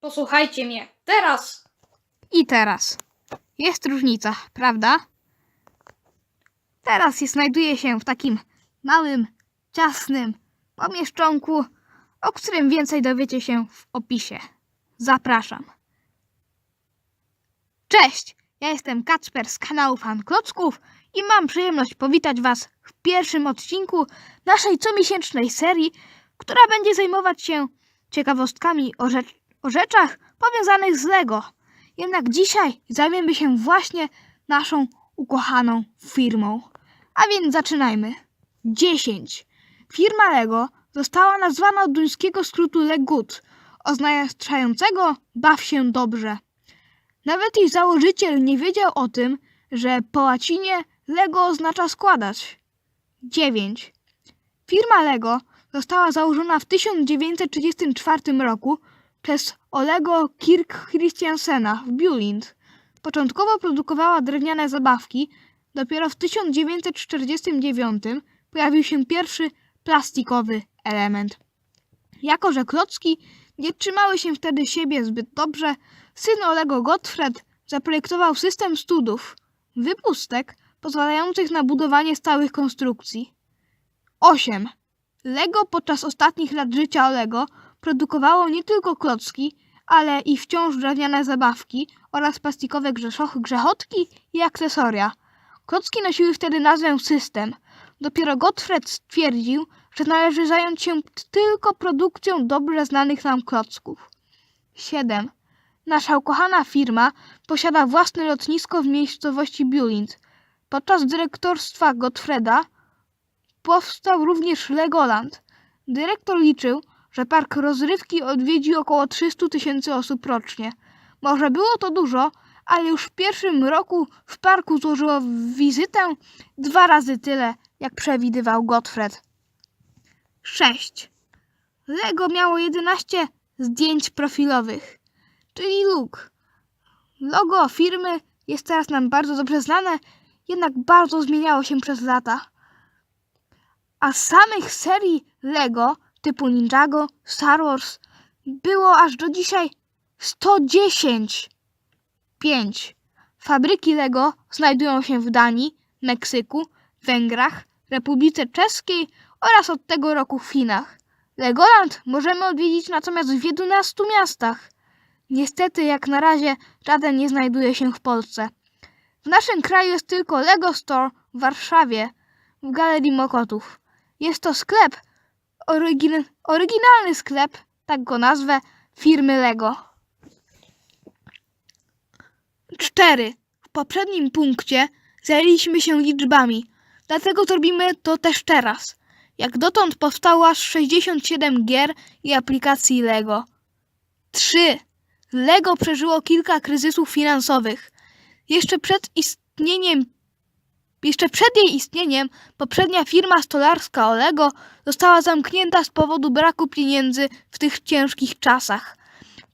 Posłuchajcie mnie. Teraz. I teraz. Jest różnica, prawda? Teraz znajduję się w takim małym, ciasnym pomieszczonku, o którym więcej dowiecie się w opisie. Zapraszam. Cześć! Ja jestem Kacper z kanału Fan Klocków i mam przyjemność powitać Was w pierwszym odcinku naszej comiesięcznej serii, która będzie zajmować się ciekawostkami o, rzecz, rzeczach powiązanych z LEGO. Jednak dzisiaj zajmiemy się właśnie naszą ukochaną firmą. A więc zaczynajmy. 10. Firma LEGO została nazwana od duńskiego skrótu LEGOOD, oznaczającego baw się dobrze. Nawet jej założyciel nie wiedział o tym, że po łacinie LEGO oznacza składać. 9. Firma LEGO została założona w 1934 roku przez Olego Kirk Christiansena w Bjulind. Początkowo produkowała drewniane zabawki, dopiero w 1949 pojawił się pierwszy plastikowy element. Jako, że klocki nie trzymały się wtedy siebie zbyt dobrze, syn Olego Gottfried zaprojektował system studów, wypustek pozwalających na budowanie stałych konstrukcji. 8. Lego podczas ostatnich lat życia Olego produkowało nie tylko klocki, ale i wciąż drewniane zabawki oraz plastikowe grzeszochy, grzechotki i akcesoria. Klocki nosiły wtedy nazwę system. Dopiero Gottfried stwierdził, że należy zająć się tylko produkcją dobrze znanych nam klocków. 7. Nasza ukochana firma posiada własne lotnisko w miejscowości Bjulind. Podczas dyrektorstwa Gottfrieda powstał również Legoland. Dyrektor liczył, że park rozrywki odwiedzi około 300 tysięcy osób rocznie. Może było to dużo, ale już w pierwszym roku w parku złożyło wizytę dwa razy tyle, jak przewidywał Gottfried. 6. Lego miało 11 zdjęć profilowych, czyli look. Logo firmy jest teraz nam bardzo dobrze znane, jednak bardzo zmieniało się przez lata. A samych serii Lego typu Ninjago, Star Wars było aż do dzisiaj 110. 5. Fabryki Lego znajdują się w Danii, Meksyku, Węgrach, Republice Czeskiej oraz od tego roku w Chinach. Legoland możemy odwiedzić natomiast w 11 miastach. Niestety, jak na razie, żaden nie znajduje się w Polsce. W naszym kraju jest tylko Lego Store w Warszawie, w Galerii Mokotów. Jest to sklep, orygin oryginalny sklep, tak go nazwę, firmy Lego. 4. W poprzednim punkcie zajęliśmy się liczbami, dlatego zrobimy to też teraz. Jak dotąd powstało aż 67 gier i aplikacji Lego. 3. Lego przeżyło kilka kryzysów finansowych. Jeszcze przed istnieniem jeszcze przed jej istnieniem poprzednia firma stolarska Olego została zamknięta z powodu braku pieniędzy w tych ciężkich czasach.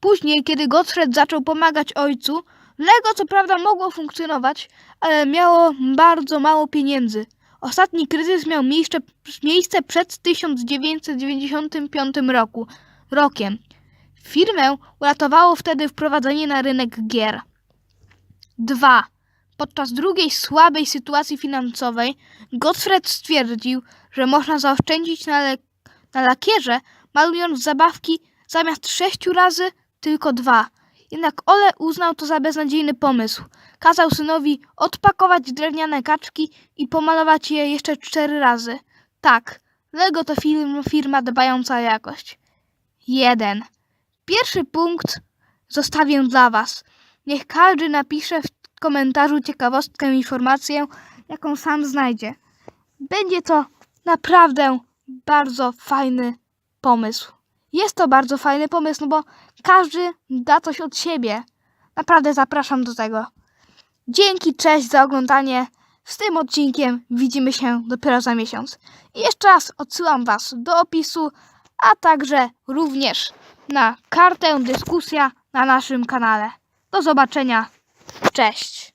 Później, kiedy Gottfried zaczął pomagać ojcu, Lego co prawda mogło funkcjonować, ale miało bardzo mało pieniędzy. Ostatni kryzys miał miejsce, miejsce przed 1995 roku, rokiem. Firmę uratowało wtedy wprowadzenie na rynek gier. 2. Podczas drugiej słabej sytuacji finansowej Gottfried stwierdził, że można zaoszczędzić na, le- na lakierze, malując zabawki zamiast sześciu razy tylko dwa. Jednak Ole uznał to za beznadziejny pomysł. Kazał synowi odpakować drewniane kaczki i pomalować je jeszcze cztery razy. Tak, Lego to firm, firma dbająca o jakość. 1. Pierwszy punkt zostawię dla Was. Niech każdy napisze w komentarzu ciekawostkę, informację, jaką sam znajdzie. Będzie to naprawdę bardzo fajny pomysł. Jest to bardzo fajny pomysł, no bo każdy da coś od siebie. Naprawdę zapraszam do tego. Dzięki, cześć za oglądanie. Z tym odcinkiem widzimy się dopiero za miesiąc. I jeszcze raz odsyłam Was do opisu, a także również na kartę dyskusja na naszym kanale. Do zobaczenia. Cześć.